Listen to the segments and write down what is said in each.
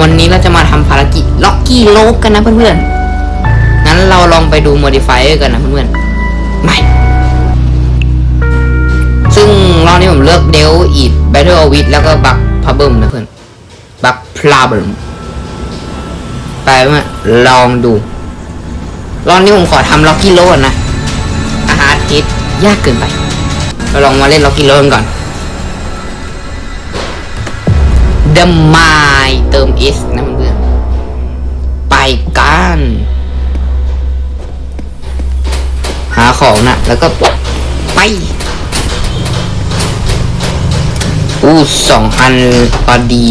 วันนี้เราจะมาทำภารกิจล็อกกี้โลกกันนะเพื่อนๆ งั้นเราลองไปดูโมดิฟายกันนะเพื่อนๆไม่ซึ่งรอบนี้ผมเลือกเดลอีดแบทเทิลวิดแล้วก็บักพาเบิมนะเพื่อน บักพลาเบิมไปเพื่อนลองดู รอบนี้ผมขอทำล็อกกี้โลกนะอาหารทิศยากเกินไป เราลองมาเล่นล็อกกี้โลกันก่อน The My เติม S นะเพื่อนไปกัน หาของนะแล้วก็ไป อู้สองอันพอดี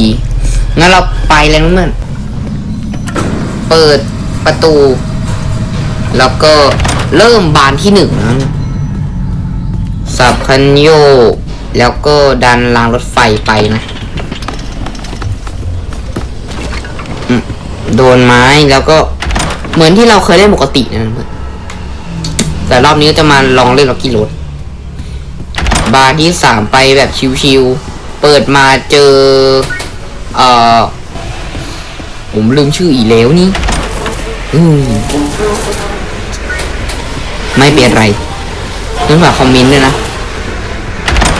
งั้นเราไปเลยเพื่อนเปิดประตู แล้วก็เริ่มบานที่หนึ่งนะสับคันโยแล้วก็ดันรางรถไฟไปนะ โดนไม้แล้วก็เหมือนที่เราเคยเล่นปกตินะเพื่อนแต่รอบนี้จะมาลองเล่นล็อกกี้รถบาร์ที่สามไปแบบชิวๆเปิดมาเจอ เอ่อ ผมลืมชื่ออีแล้วนี่อืมไม่เป็นไรนั่นฝากคอมเมนต์ด้วยนะ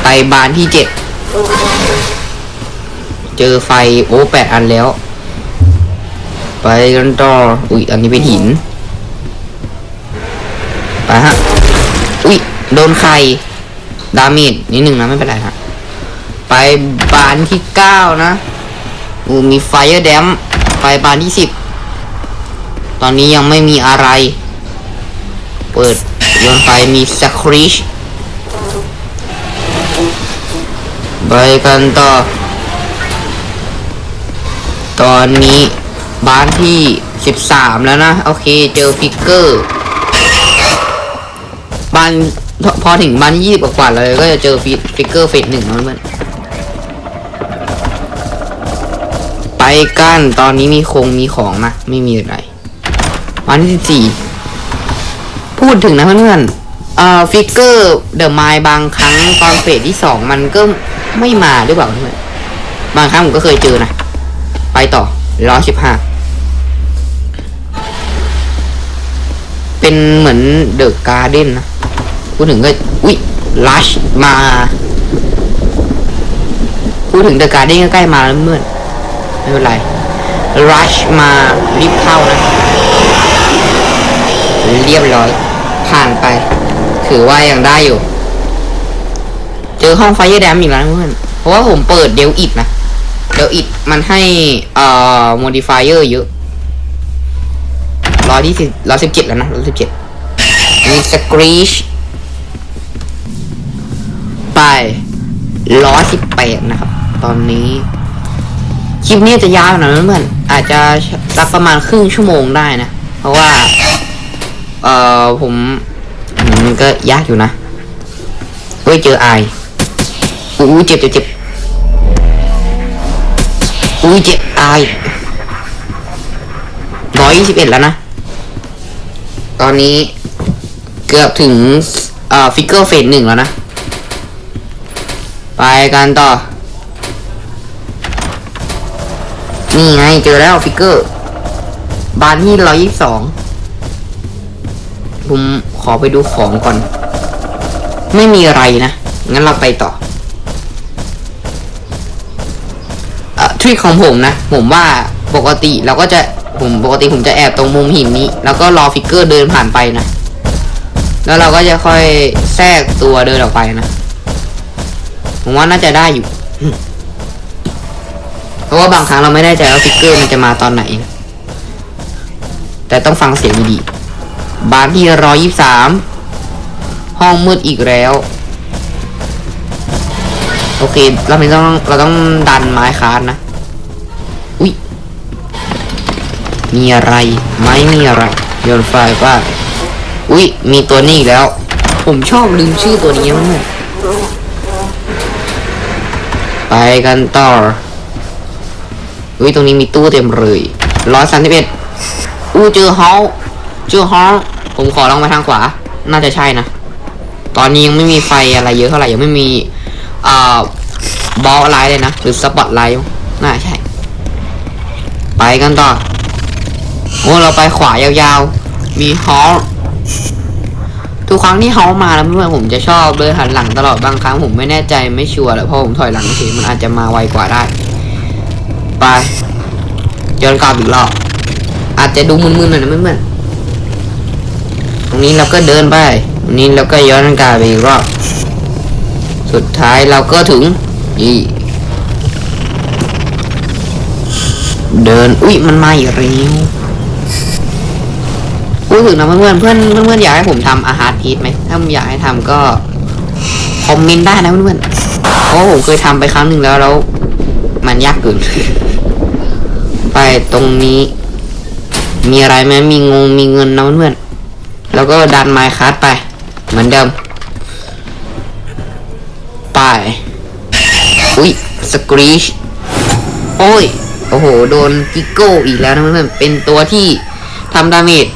ไปบานที่เจ็ด เจอไฟโอ้แปดอันแล้ว ไปกันต่อ อุ้ย อันนี้เป็นหิน ไปฮะ อุ้ย โดนใครดาเมจนิดหนึ่งนะ ไม่เป็นไรฮะ ไปบานที่เก้านะอูมีไฟเออร์แดม ไปบานที่สิบ ตอนนี้ยังไม่มีอะไร เปิดโยนไฟมีสคริชไปกันต่อ ตอนนี้ บ้านที่สิบสามแล้วนะ โอเค เจอฟิกเกอร์บ้านพอถึงบ้านยี่สิบกว่าเลยก็จะเจอฟิฟกเกอร์เฟสหนึ่งแล้วเพื่อนไปกันตอนนี้มีคงมีของนะไม่มีอะไรวันที่สิบสี่พูดถึงนะเพื่อนเอ่อฟิกเกอร์เดอะไมล์บางครั้งตอนเฟสที่สองมันก็ไม่มาด้วยเปล่าเพื่อนบางครั้งผมก็เคยเจอนะ ไปต่อร้อยสิบห้า เป็นเหมือนเดอะการ์เด้นนะพูดถึงก็อุ๊ยลัชมาพูดถึงเดอะการ์เด้นก็ใกล้มาแล้วเมื่อนไม่เป็นไรลัชมารีบเข้านะเรียบร้อย ผ่านไป ถือว่ายังได้อยู่ เจอห้องไฟเยอร์แดมอีกแล้วเพื่อนเพราะว่าผมเปิดเดลอิดนะเดลอิดมันให้เอ่อโมดิฟายเออร์เยอะ ร้อยที่สิบร้อยสิบเจ็ดแล้วนะร้อยสิบเจ็ดมีสกรีชไปร้อยสิบแปดนะครับ ตอนนี้ คลิปนี้จะยาวหน่อยนะเพื่อนอาจจะสักประมาณครึ่งชั่วโมงได้นะ เพราะว่า เอ่อผมมันก็ยากอยู่นะเฮ้ยเจอไออู้เจ็บเจ็บเจ็บอู้เจ็บไอร้อยยี่สิบเอ็ดแล้วนะ ตอนนี้เกือบถึงเอ่อฟิกเกอร์เฟสหนึ่งแล้วนะ ไปกันต่อ นี่ไงเจอแล้วฟิกเกอร์ บานที่ร้อยยี่สองผมขอไปดูของก่อน ไม่มีอะไรนะ งั้นเราไปต่อเอ่อทริคของผมนะ ผมว่าปกติเราก็จะ ผมปกติผมจะแอบตรงมุมหินนี้ แล้วก็รอฟิกเกอร์เดินผ่านไปนะ แล้วเราก็จะค่อยแทรกตัวเดินออกไปนะ ผมว่าน่าจะได้อยู่ เพราะว่าบางครั้งเราไม่แน่ใจว่าฟิกเกอร์มันจะมาตอนไหน แต่ต้องฟังเสียงดีๆบานที่ร้อยยี่สามห้องมืดอีกแล้ว โอเค เราไม่ต้องเราต้องดันไม้คานนะ มีอะไรไม่มีอะไรโยนไฟว่าอุ้ยมีตัวนี้อีกแล้ว ผมชอบลืมชื่อตัวนี้มากไปกันต่ออุ้ยตรงนี้มีตู้เต็มเลยร้อยสามสิบเอ็ดอู้เจอเฮาเจอเฮาผมขอลองไปทางขวา น่าจะใช่นะ ตอนนี้ยังไม่มีไฟอะไรเยอะเท่าไหร่ยังไม่มีอ่าบอลไลท์เลยนะ หรือสปอตไลท์น่าใช่ ไปกันต่อ โอ้เราไปขวายาวๆ มีฮอลทุกครั้งที่ฮอลมาแล้วเพื่อนผมจะชอบเดินหันหลังตลอดบางครั้งผมไม่แน่ใจไม่ชัวร์แหละเพราะผมถอยหลังเฉยมันอาจจะมาไวกว่าได้ ไปย้อนกลับอีกรอบอาจจะดูมึนๆหน่อยนะเพื่อนๆตรงนี้เราก็เดินไปตรงนี้เราก็ย้อนกลับไปอีกรอบสุดท้ายเราก็ถึงนี่เดินอุ้ยมันมาอีกแล้ว พูดถึงนะเพื่อนๆเพื่อนเพื่อนเพื่อนๆอยากให้ผมทำอาหารพีทไหมถ้าอยากให้ทำก็คอมเมนต์ได้นะเพื่อนๆเพราะผมเคยทำไปครั้งหนึ่งแล้วแล้ว มันยากเกินไปตรงนี้ มีอะไรไหมมีงงมีเงินนะเพื่อนๆแล้วก็ดันไมค์คัสไป เหมือนเดิม ไป อุ้ยสกรีชโอ้ยโอ้โห โดนกิโก้อีกแล้วนะเพื่อนๆเป็นตัวที่ทำดาเมจ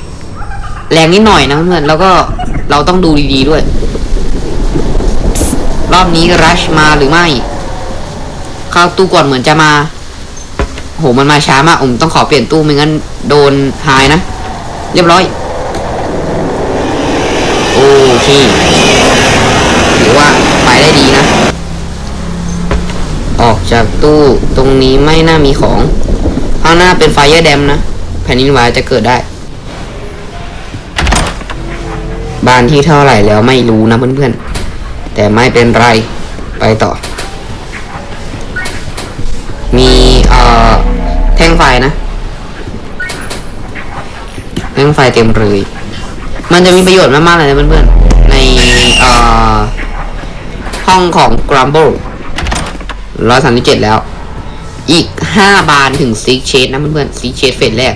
แรงนิดหน่อยนะเพื่อนแล้วก็เราต้องดูดีๆด้วย รอบนี้รัชมาหรือไม่ เข้าตู้ก่อนเหมือนจะมา โหมันมาช้ามากผมต้องขอเปลี่ยนตู้ไม่งั้นโดนหายนะ เรียบร้อย โอเคถือว่าไปได้ดีนะ ออกจากตู้ตรงนี้ไม่น่ามีของข้างหน้าเป็นไฟเยอร์แดมนะ แผ่นดินไหวจะเกิดได้ บ้านที่เท่าไหร่แล้วไม่รู้นะเพื่อนๆ แต่ไม่เป็นไร ไปต่อ มีเอ่อแท่งไฟนะ แท่งไฟเต็มเลย มันจะมีประโยชน์มากๆเลยนะเพื่อนๆ ในเอ่อห้องของ Grumble ร้อยสามสิบเจ็ดแล้ว อีกห้าบานถึงซิกเชดนะเพื่อนๆซิกเชดเฟสแรก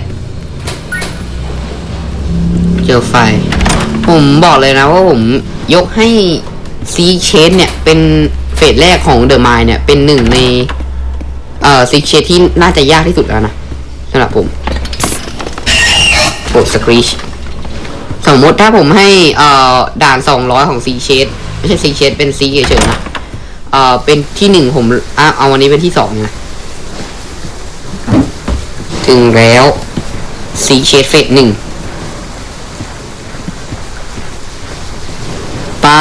เจอไฟ ผมบอกเลยนะว่าผมยกให้ซีเชดเนี่ย เป็นเฟสแรกของเดอะมายเนี่ย เป็นหนึ่งใน เอ่อซีเชดที่น่าจะยากที่สุดแล้วนะสำหรับผมโปรดสครีชสมมติถ้าผมให้ เอ่อ ด่านสองร้อยของซีเชดไม่ใช่ซีเชดเป็นซีเฉยๆนะเอ่อ เป็นที่หนึ่งผมอะเอาวันนี้เป็นที่สองนะถึงแล้วซีเชดเฟสหนึ่ง ไป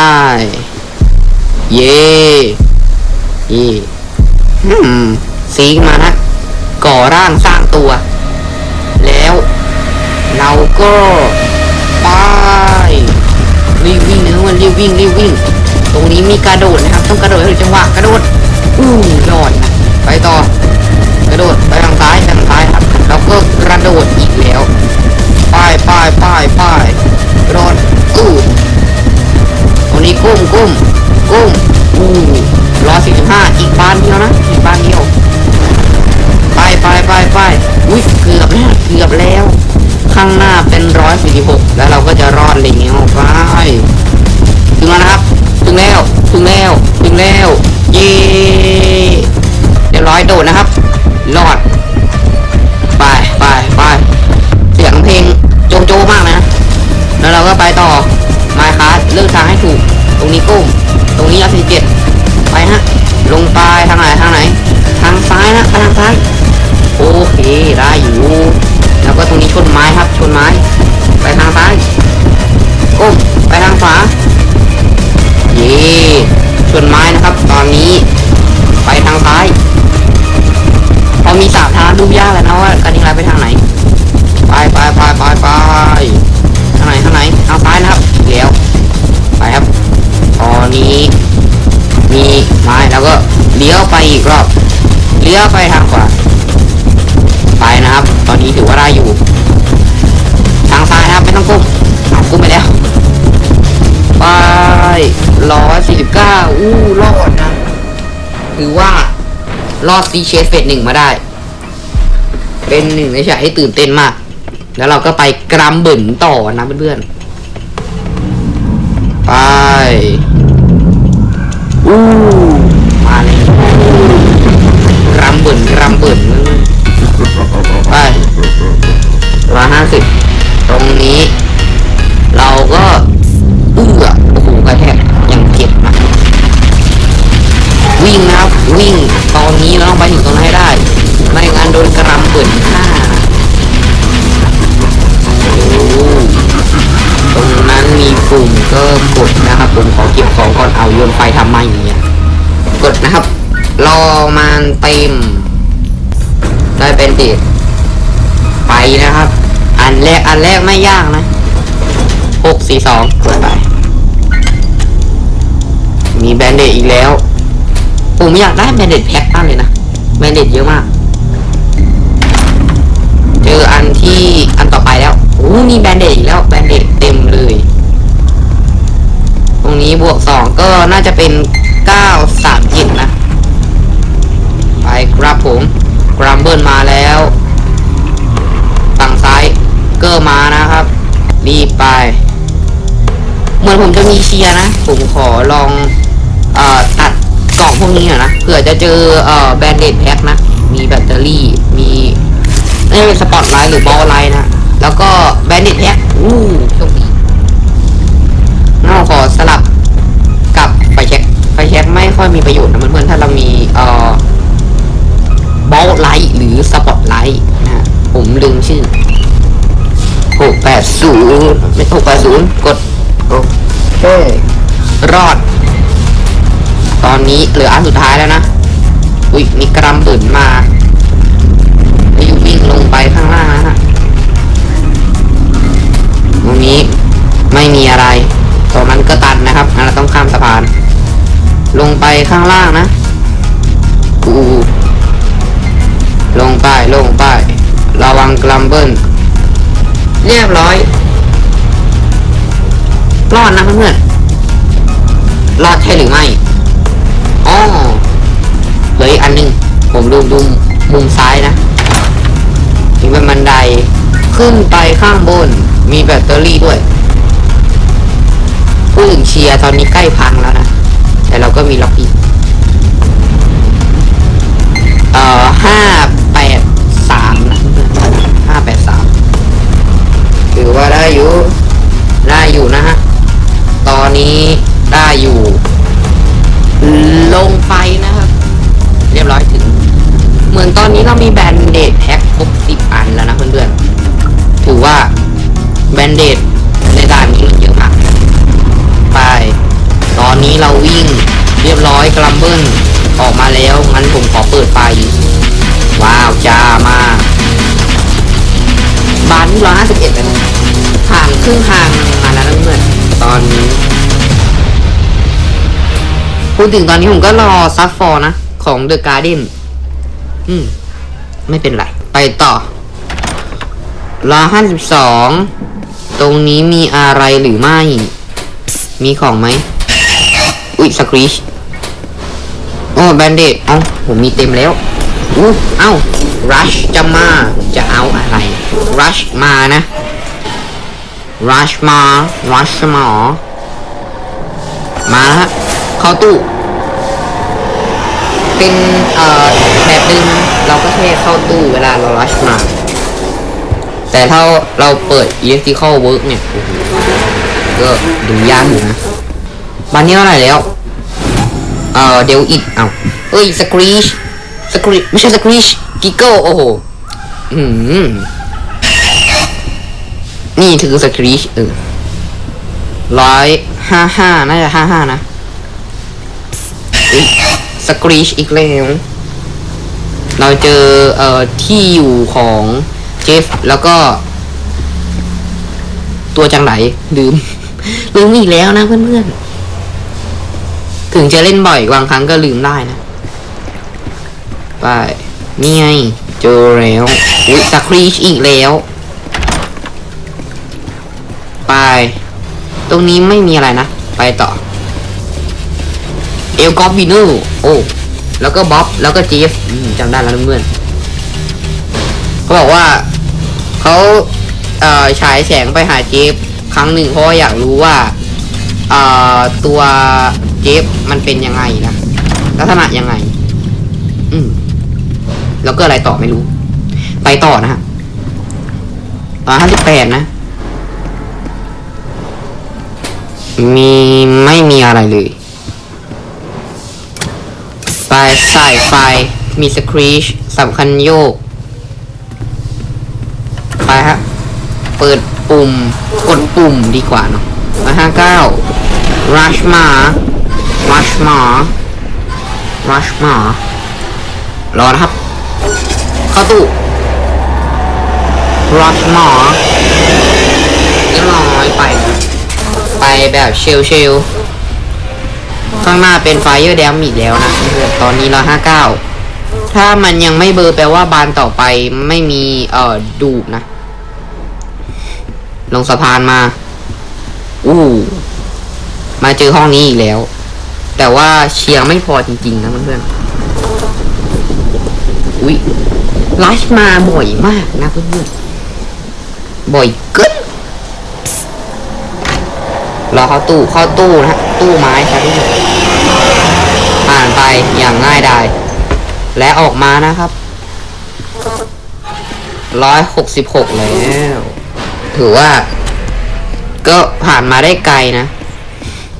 เย่ยสีมานะ ก่อร่างสร้างตัว แล้ว เราก็ไปรีบวิ่งนะทุกคนรีบวิ่งรีบวิ่ง ตรงนี้มีกระโดดนะครับ ต้องกระโดดให้จังหวะกระโดดอู้ยอดนะไปต่อกระโดดไปทางซ้ายทางซ้ายครับแล้วก็กระโดดอีกแล้ว 6แล้วเราก็จะรอดเลยเงี้ยไปถึงแล้วนะครับ ถึงแล้ว ถึงแล้ว ถึงแล้ว เย่เรียบร้อยโดดนะครับ รอด ไปไปไปเสียงเพลงโจโจมากนะ แล้วเราก็ไปต่อมาคัสเลือกทางให้ถูก ตรงนี้กุ้ม ตรงนี้ยอดสิเจ็ดไปฮะ ลงไปทางไหนทางไหน ทางซ้ายนะทางซ้าย โอเคได้อยู่ แล้วก็ตรงนี้ชนไม้ครับ ชนไม้ รอดซีเชสเฟสหนึ่งมาได้ เป็นหนึ่งในฉากที่ตื่นเต้นมาก แล้วเราก็ไปกรัมบึนต่อนะเพื่อนๆ ไป อู้มาเลยกรัมบึนกรัมบึนไปร้อยห้าสิบตรงนี้ เราก็เอื้อโอ้โหกระแทกยังเจ็บนะวิ่งนะครับวิ่ง นี้เราต้องไปถึงตรงนั้นให้ได้ ไม่งั้นโดนกระรำเปิดห้าตรงนั้นมีปุ่มก็กดนะครับปุ่มขอเก็บของก่อนเอาโยนไฟทำไมเนี่ยกดนะครับ รอมันเต็ม ได้เป็นติดไปนะครับ อันแรกอันแรกไม่ยากนะหกสี่สองกดไป มีแบนเดตอีกแล้ว ผมอยากได้แบนเดตแพ็คมากเลยนะแบนเดตเยอะมาก เจออันที่อันต่อไปแล้วโอ้มีแบนเดตอีกแล้วแบนเดตเต็มเลย ตรงนี้บวกสองก็น่าจะเป็นเก้าสามจ็ดนะ ไปครับผมกรัมเบิลมาแล้วฝั่งซ้ายเกอร์มานะครับ รีบไป เหมือนผมจะมีเชียร์นะ ผมขอลอง เอ่อ พวกนี้หน่อยนะเผื่อจะเจอเอ่อแบนเดดแพ็คนะ มีแบตเตอรี่มีนี่เป็นสปอตไลท์หรือบอลไลท์นะ แล้วก็แบนเดดแพ็คอู้โชคดีงั้นเราขอสลับกับไฟแช็กไฟแช็กไม่ค่อยมีประโยชน์นะเพื่อนๆถ้าเรามีเอ่อบอลไลท์หรือสปอตไลท์นะฮะผมลืมชื่อหกแปดศูนย์ไม่หกแปดศูนย์กดโอเครอด ตอนนี้เหลืออันสุดท้ายแล้วนะ อุ้ยมีกรัมปืนมาวอยู่วิ่งลงไปข้างล่างนะฮะตรงนี้ไม่มีอะไรตรงนั้นก็ตันนะครับเราต้องข้ามสะพาน ลงไปข้างล่างนะอูลงไปลงไป ระวังกรัมเบิลเรียบร้อย รอดนะเพื่อนๆรอดใช่หรือไม่ อ๋อเหลืออีกอันหนึ่งผมดูดูมุมซ้ายนะมีเป็นบันไดขึ้นไปข้างบน มีแบตเตอรี่ด้วยผู้ถึงเชียร์ตอนนี้ใกล้พังแล้วนะ แต่เราก็มีล็อกอีกเอ่อห้าแปดสามนะห้าแปดสามถือว่าได้อยู่ ได้อยู่นะฮะ ตอนนี้ได้อยู่ ลงไปนะครับ เรียบร้อยถึง เหมือนตอนนี้เรามีแบนเดดแพ็คครบสิบอันแล้วนะเพื่อนๆ ถือว่าแบนเดดในด่านนี้มันเยอะมาก ไป ตอนนี้เราวิ่งเรียบร้อยกลัมเบิลออกมาแล้ว งั้นผมขอเปิดไฟว้าวจ้ามากบานที่ร้อยห้าสิบเอ็ดแล้วนะผ่านครึ่งทางมาแล้วนะเพื่อนตอนนี้ พูดถึงตอนนี้ผมก็รอซัฟฟอร์นะ ของเดอะการ์เดนอืม ไม่เป็นไร ไปต่อรอห้าสิบสองตรงนี้มีอะไรหรือไม่ มีของไหม อุ้ยสครีชโอ้แบนเดดเอ้าผมมีเต็มแล้วอู้เอ้ารัชจะมาจะเอาอะไรรัชมานะรัชมารัชมามาแล้วฮะ เข้าตู้ เป็นเอ่อแบบหนึ่งเราก็แค่เข้าตู้เวลาเรารัชมา แต่ถ้าเราเปิด electrical work เนี่ยก็ดูยากอยู่นะบันนี้เท่าไหร่แล้ว เอ่อเดลอิดเอาเอ้ยสครีชสครีไม่ใช่สครีชกิเกิลโอ้โหอืมนี่ถือสครีชเออร้อยห้าห้าน่าจะห้าห้านะ สครีชอีกแล้ว เราเจอเอ่อที่อยู่ของเจฟแล้วก็ ตัวจังไหนลืมลืมอีกแล้วนะเพื่อนๆ ถึงจะเล่นบ่อยบางครั้งก็ลืมได้นะ ไป นี่ไง เจอแล้วอุ้ยสครีชอีกแล้ว ไป ตรงนี้ไม่มีอะไรนะ ไปต่อ เอลกอฟวินเนอร์โอ้ แล้วก็บ๊อบ แล้วก็เจฟจำได้แล้วเพื่อนเขาบอกว่าเขาเอ่อฉายแสงไปหาเจฟครั้งหนึ่งเพราะอยากรู้ว่าเอ่อตัวเจฟมันเป็นยังไงนะลักษณะยังไง อืมแล้วก็อะไรต่อไม่รู้ ไปต่อนะฮะตอ่าห้าสิบแปดนะ มีไม่มีอะไรเลย ไปใส่ไฟ มีสครีชสำคัญโยก ไปฮะ เปิดปุ่ม กดปุ่มดีกว่าเนาะมาห้าเก้ารัชมารัชมอรัชมอรอนะครับ เข้าตู้รัชหมอเรียบร้อยไป ไปแบบเชลเชล ข้างหน้าเป็นไฟเออร์แดมอีกแล้วนะเพื่อนตอนนี้ร้อยห้าเก้าถ้ามันยังไม่เบอร์แปลว่าบานต่อไปไม่มีเอ่อดูบนะ ลงสะพานมา อู้มาเจอห้องนี้อีกแล้ว แต่ว่าเชียร์ไม่พอจริงๆนะเพื่อนๆอุ้ยไลฟ์มาบ่อยมากนะเพื่อนๆบ่อยเกิน รอเข้าตู้เข้าตู้นะฮะตู้ไม้ครับทุกคนผ่านไปอย่างง่ายดายและออกมานะครับร้อยหกสิบหกแล้วถือว่า ก็ผ่านมาได้ไกลนะ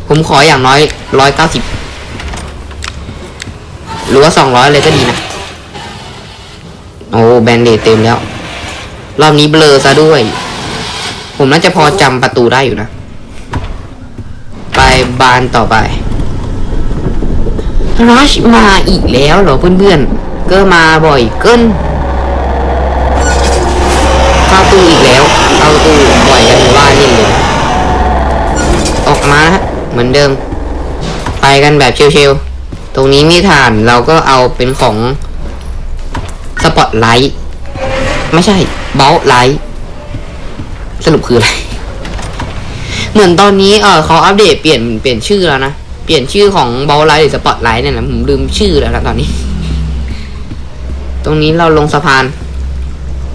ผมขออย่างน้อยร้อยเก้าสิบหรือว่าสองร้อยเลยก็ดีนะ โอ้แบนเดตเต็มแล้ว รอบนี้เบลอซะด้วย ผมน่าจะพอจำประตูได้อยู่นะ บานต่อไปรัชมาอีกแล้วเหรอเพื่อนๆ ก็มาบ่อยเกินเข้าตู้อีกแล้วเข้าตู้บ่อยกันว่านี่เลยออกมาฮะเหมือนเดิม ไปกันแบบเชลๆตรงนี้มีฐานเราก็เอาเป็นของสปอตไลท์ ไม่ใช่เบลไลท์ สรุปคืออะไร เหมือนตอนนี้เออเขาอัปเดตเปลี่ยนเปลี่ยนชื่อแล้วนะ เปลี่ยนชื่อของเบลไลท์หรือสปอตไลท์เนี่ยนะผมลืมชื่อแล้วนะตอนนี้ ตรงนี้เราลงสะพาน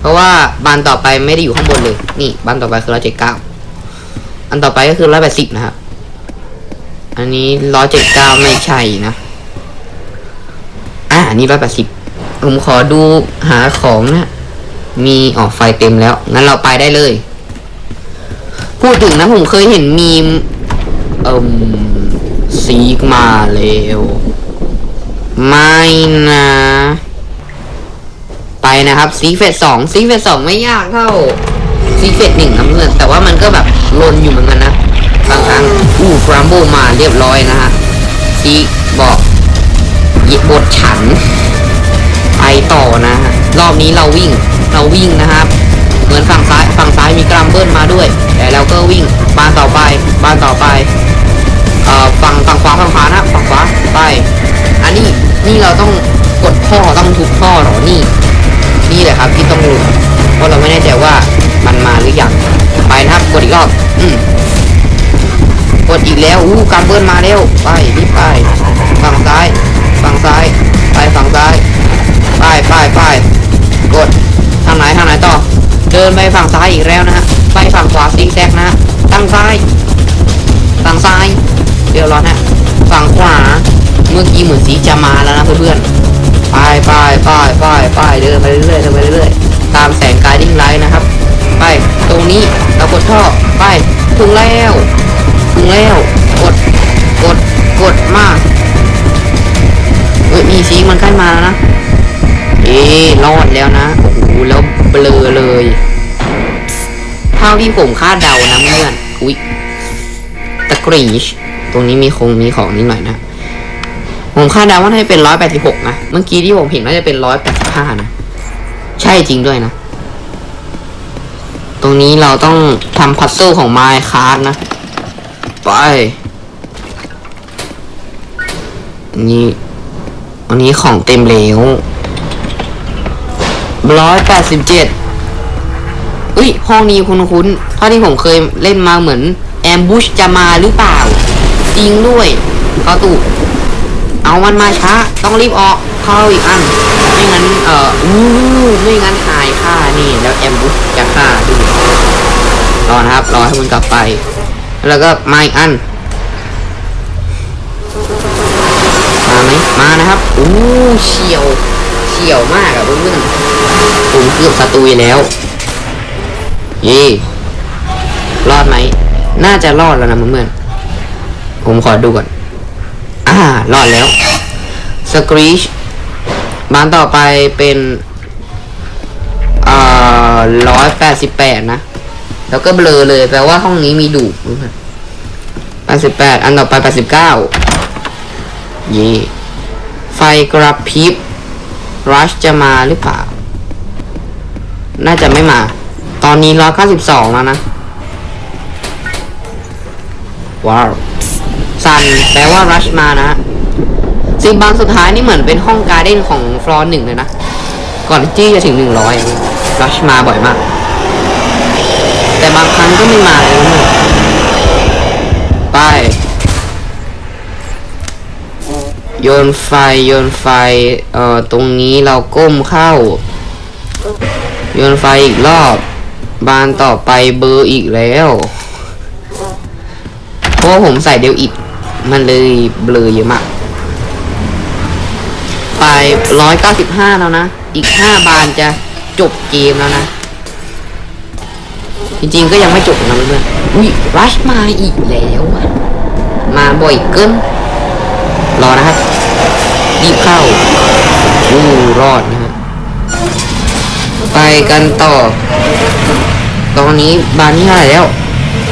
เพราะว่าบานต่อไปไม่ได้อยู่ข้างบนเลย นี่บานต่อไปคือร้อยเจ็ดเก้าอันต่อไปก็คือร้อยแปดสิบนะครับ อันนี้ร้อยเจ็ดเก้าไม่ใช่นะ อ่าอันนี้ร้อยแปดสิบผมขอดูหาของนะ มีออกไฟเต็มแล้ว งั้นเราไปได้เลย พูดถึงนะผมเคยเห็นมีมเอ่มซีกมาเร็วไม่นะ ไปนะครับซีเฟสสองซีเฟสสองไม่ยากเท่าซีเฟสหนึ่งนะเพื่อนแต่ว่ามันก็แบบลนอยู่เหมือนกันนะบางครั้งอู้ฟรัมโบมาเรียบร้อยนะฮะซีบอกยิบบทฉัน ไปต่อนะฮะรอบนี้เราวิ่ง เราวิ่งนะครับ มือนฝั่งซ้ายฝั่งซ้ายมีกรัมเบิลมาด้วย แต่เราก็วิ่งบานต่อไปบานต่อไปเอ่อฝั่งฝั่งขวาฝั่งขวานะฝั่งขวาไป อันนี้นี่เราต้องกดท่อต้องทุบท่อเหรอนี่ นี่แหละครับที่ต้องรู้เพราะเราไม่แน่ใจว่ามันมาหรือยังไปนะครับกดอีกรอบอืมกดอีกแล้วอู้กรัมเบิลมาเร็วไปรีบไปฝั่งซ้ายฝั่งซ้ายไปฝั่งซ้ายไปไปไปกดทางไหนทางไหนต่อ เดินไปฝั่งซ้ายอีกแล้วนะฮะ ไปฝั่งขวาซิกแซกนะฮะตั้งซ้าย ฝั่งซ้าย เดี๋ยวรอนะฝั่งขวา เมื่อกี้เหมือนสีจะมาแล้วนะเพื่อนๆ ไปไปไปไปไปเดินไปเรื่อยๆเดินไปเรื่อยๆ ตามแสงกายดิ้งไลท์นะครับ ไป ตรงนี้เรากดท่อ ไป ถึงแล้วถึงแล้ว กด กด กดมากเอ้ยมีซีมันใกล้มาแล้วนะ เอ๊รอดแล้วนะ โอ้โห แล้วเบลอเลย เท่าที่ผมคาดเดานะเพื่อน อุ๊ย ตะกรีช ตรงนี้มีคงมีของนิดหน่อยนะ ผมคาดเดาว่าน่าจะเป็นร้อยแปดสิบหกนะ เมื่อกี้ที่ผมเห็นน่าจะเป็นร้อยแปดสิบห้านะ ใช่จริงด้วยนะ ตรงนี้เราต้องทำพัซเซิลของไมค์คาร์ดนะ ไป นี่อันนี้ของเต็มแล้ว ร้อยแปดสิบเจ็ดอุ้ยห้องนี้คุณคุณเท่าที่ผมเคยเล่นมาเหมือนแอมบูชจะมาหรือเปล่า จริงด้วยเข้าตูเอามันมาช้า ต้องรีบออกเข้าอีกอัน ไม่งั้น เอ่อู้ไม่งั้นหายค่านี่ แล้วแอมบูชจะฆ่าดูรอนะครับ รอให้มันกลับไป แล้วก็มาอีกอัน มาไหมมานะครับ อู้เฉียว เฉียวมากอะเพื่อนๆผมเกือบสตุยแล้วเย่รอดไหม น่าจะรอดแล้วนะเพื่อนๆผมขอดูก่อน อ่า รอดแล้วสครีชบ้านต่อไปเป็นอ่าร้อยแปดสิบแปดนะ แล้วก็เบลอเลยแปลว่าห้องนี้มีดูดเพื่อนแปดสิบแปดอันต่อไปแปดสิบเก้าเย่ไฟกระพริบ รัชจะมาหรือเปล่า น่าจะไม่มา ตอนนี้ร้อยเก้าสิบสองแล้วนะ ว้าวซันแปลว่ารัชมานะซิมบางสุดท้ายนี่เหมือนเป็นห้องการ์เด้นของฟลอร์หนึ่งเลยนะ ก่อนที่จะถึงหนึ่งร้อยรัชมาบ่อยมาก แต่บางครั้งก็ไม่มาเลยนะไป โยนไฟโยนไฟเอ่อตรงนี้เราก้มเข้า โยนไฟอีกรอบ บานต่อไปเบอร์อีกแล้วเพราะผมใส่เดลอิดมันเลยเบลอเยอะมาก ไปร้อยเก้าสิบห้าแล้วนะ อีกห้าบานจะจบเกมแล้วนะ จริงๆก็ยังไม่จบนะเพื่อนอุ้ยรัชมาอีกแล้ว มาบ่อยเกินรอนะครับ รีบเข้าอู้รอดนะฮะไปกันต่อ ตอนนี้บานที่เท่าไหร่แล้ว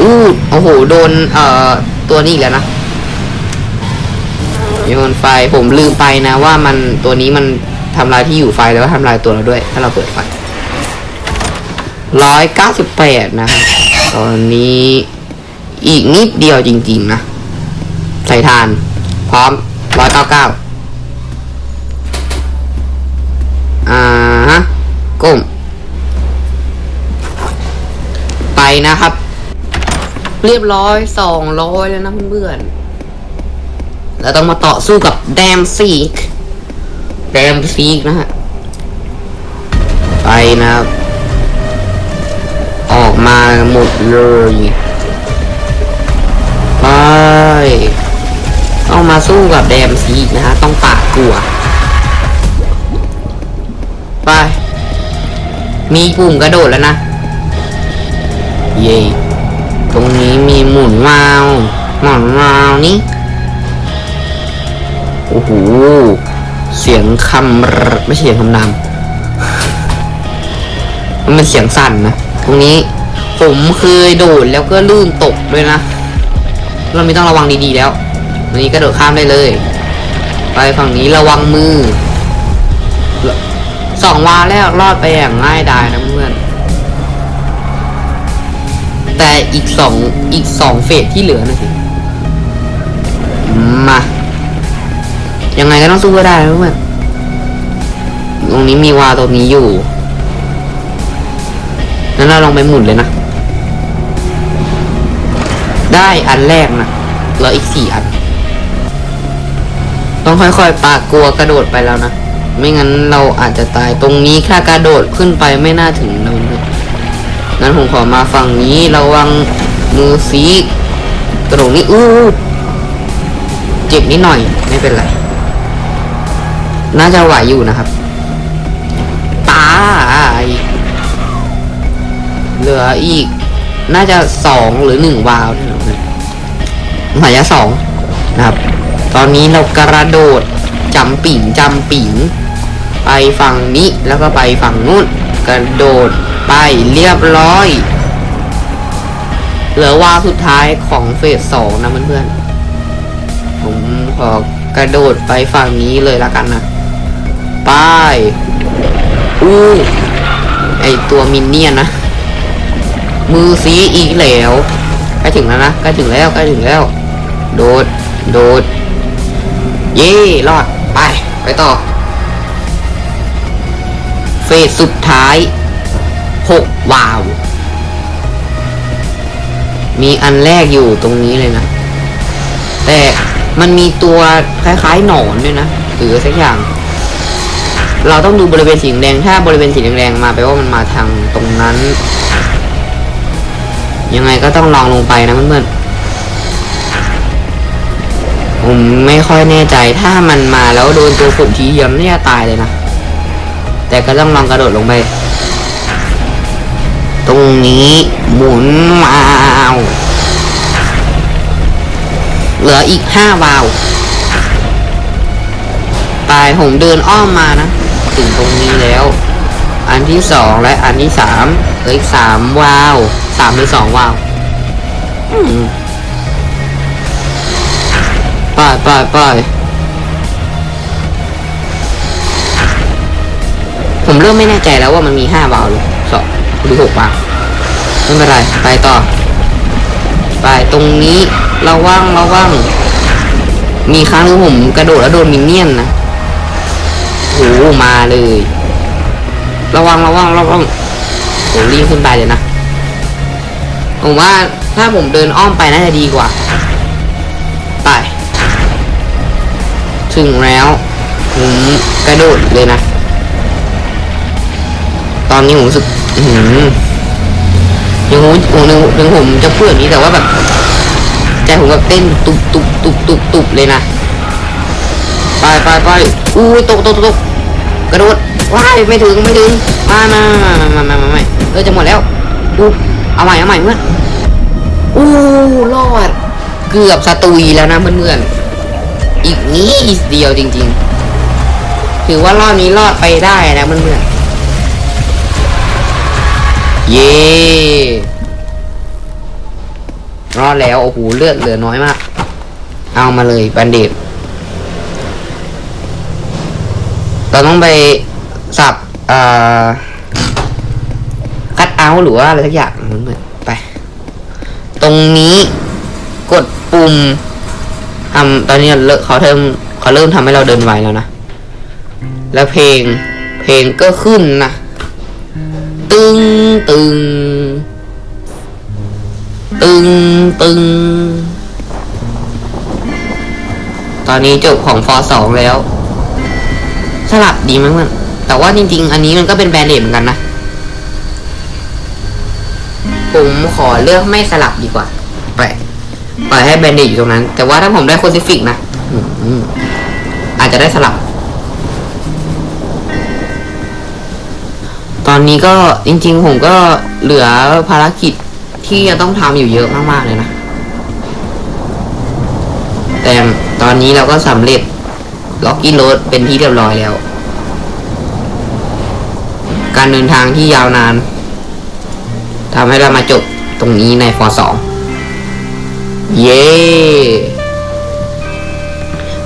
อู้โอ้โหโดนเอ่อตัวนี้แล้วนะโยนไฟผมลืมไปนะว่ามันตัวนี้มันทำลายที่อยู่ไฟแล้วก็ทำลายตัวเราด้วย ถ้าเราเปิดไฟร้อยเก้าสิบแปดนะครับตอนนี้อีกนิดเดียวจริง ๆ นะ ใส่ทาน พร้อม ร้อยเก้าเก้าอ่าฮะก้ม ไปนะครับ เรียบร้อยสองร้อยแล้วนะเพื่อนๆแล้วต้องมาต่อสู้กับแดมซีกแดมซีกนะฮะ ไปนะครับ ออกมาหมดเลย ไป ต้องมาสู้กับแดมซีกนะฮะ ต้องปากกลัว ไป มีปุ่มกระโดดแล้วนะ เย่ตรงนี้มีหมุนวาวหมุนวาวนี่โอ้โห เสียงคำไม่ใช่เสียงคำนามมันเป็นเสียงสั่นนะ ตรงนี้ผมเคยโดดแล้วก็ลื่นตกด้วยนะ เราไม่ต้องระวังดีๆแล้ว ตรงนี้กระโดดข้ามได้เลย ไปฝั่งนี้ระวังมือ สองวาแล้วรอดไปอย่างง่ายดายนะเพื่อน แต่อีกสองอีกสองเฟสที่เหลือนะสิมา ยังไงก็ต้องสู้ก็ได้นะเพื่อน ตรงนี้มีวาตรงนี้อยู่นั้นเราลองไปหมุนเลยนะ ได้อันแรกนะเหลืออีกสี่อัน ต้องค่อยๆปากกลัวกระโดดไปแล้วนะ ไม่งั้นเราอาจจะตายตรงนี้ถ้ากระโดดขึ้นไปไม่น่าถึงนะเพื่อนงั้นผมขอมาฝั่งนี้ระวังมือซีกระโดดนี้อู้เจ็บนิดหน่อยไม่เป็นไร น่าจะไหวอยู่นะครับตายเหลืออีก น่าจะสองหรือหนึ่งวาวเท่านั้นหมายจะสองนะครับ ตอนนี้เรากระโดดจำปิ่งจำปิ่งไปฝั่งนี้แล้วก็ไปฝั่งนู้นกระโดดไปเรียบร้อย เหลือว่าสุดท้ายของเฟสสองนะเพื่อนๆผมขอกระโดดไปฝั่งนี้เลยละกันนะไปอู้ไอตัวมินเนี่ยนะ มือซีอีกแล้วใกล้ถึงแล้วนะใกล้ถึงแล้วใกล้ถึงแล้ว โดด โดด เย่รอด ไป ไปต่อ เฟสสุดท้ายหกวาว มีอันแรกอยู่ตรงนี้เลยนะ แต่มันมีตัวคล้ายๆหนอนด้วยนะหรือสักอย่าง เราต้องดูบริเวณสีแดง ถ้าบริเวณสีแดงๆมาแปลว่ามันมาทางตรงนั้น ยังไงก็ต้องลองลงไปนะเพื่อนๆ ผมไม่ค่อยแน่ใจถ้ามันมาแล้วโดนตัวผมชี้เยี่ยมเนี่ยตายเลยนะ แต่ก็ต้องลองกระโดดลงไป ตรงนี้หมุนวาวเหลืออีกห้าวาวตายผมเดินอ้อมมานะ ถึงตรงนี้แล้ว อันที่สองและอันที่สามเหลืออีกสามวาวสามหรือสองวาว อืม ไปไปไปผมเริ่มไม่แน่ใจแล้วว่ามันมีห้าบาล์วสองหรือหกบาล์ไม่เป็นไร ไปต่อ ไปตรงนี้ระว่างระว่างมีครั้งนึงผมกระโดดแล้วโดนมินเนี่ยนนะโหมาเลย ระวังระวังระวังผมรีบขึ้นไปเลยนะผมว่าถ้าผมเดินอ้อมไปน่าจะดีกว่า ถึงแล้ว ผมกระโดดเลยนะ ตอนนี้ผมรู้สึกหือยังผมผมนึงถึงผมจะเพูดแบบนี้แต่ว่าแบบใจผมแบบเต้นตุบตุบตุบตุบตุบเลยนะไปไปไปอุ้ยตกตกตกตกกระโดดว้ายไม่ถึงไม่ถึงมามามามามามาไม่เออจะหมดแล้วดูเอาใหม่เอาใหม่เพื่อนอู้รอดเกือบสตุยแล้วนะเพื่อนๆ อีกนิดเดียวจริง ๆ ถือว่ารอบนี้รอดไปได้นะเพื่อนๆเย้รอดแล้ว โอ้โห เลือดเหลือน้อยมาก เอามาเลยบันเดตเราต้องไปสับอ่อคัดเอาหรือว่าอะไรสักอย่างเหมือนไป ตรงนี้กดปุ่ม ทำตอนนี้เขาเริ่มเขาเริ่มทำให้เราเดินไวแล้วนะ แล้วเพลงเพลงก็ขึ้นนะ ตึงตึง ตึงตึง ตอนนี้จบของฟอสองแล้ว สลับดีมั้งมันแต่ว่าจริง ๆ อันนี้มันก็เป็นแบรนด์เนมเหมือนกันนะ ผมขอเลือกไม่สลับดีกว่าไป ปล่อยให้แบนด์เนมอยู่ตรงนั้น แต่ว่าถ้าผมได้โคซิฟิกนะอืมอาจจะได้สลับ ตอนนี้ก็จริง ๆ ผมก็เหลือภารกิจที่จะต้องทำอยู่เยอะมากๆเลยนะ แต่ตอนนี้เราก็สำเร็จล็อกกี้โรดเป็นที่เรียบร้อยแล้ว การเดินทางที่ยาวนานทำให้เรามาจบตรงนี้ในฟอสอง เย้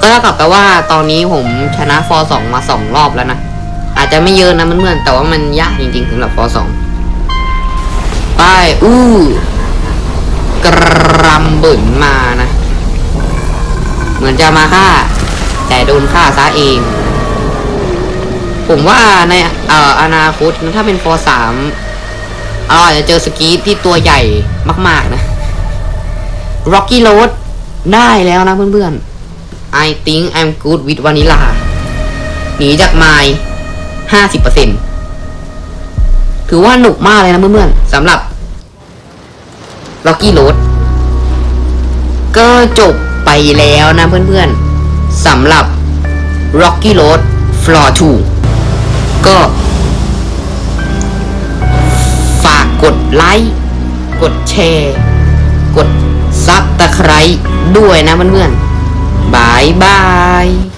ก็เท่ากับแปลว่าตอนนี้ผมชนะฟอสองมาสองรอบแล้วนะ อาจจะไม่เยอะนะมันเหมือนแต่ว่ามันยากจริงๆสำหรับฟอสองไปอู้กรัมบึนมานะ เหมือนจะมาฆ่า แต่โดนฆ่าซะเอง ผมว่าในเอ่ออนาคตถ้าเป็นฟอสามเราอาจจะเจอสกีที่ตัวใหญ่มาก ๆ นะ Rocky Road ได้แล้วนะเพื่อนๆ I think I'm good with vanilla หนีจากไมล์ห้าสิบเปอร์เซ็นถือว่าหนุกมากเลยนะเพื่อนๆสำหรับ Rocky Road ก็จบไปแล้วนะเพื่อนๆสำหรับ Rocky Road Floor 2 ก็ฝากกดไลค์ กดแชร์ กด ซับตะไคร้ด้วยนะเพื่อนๆบายบาย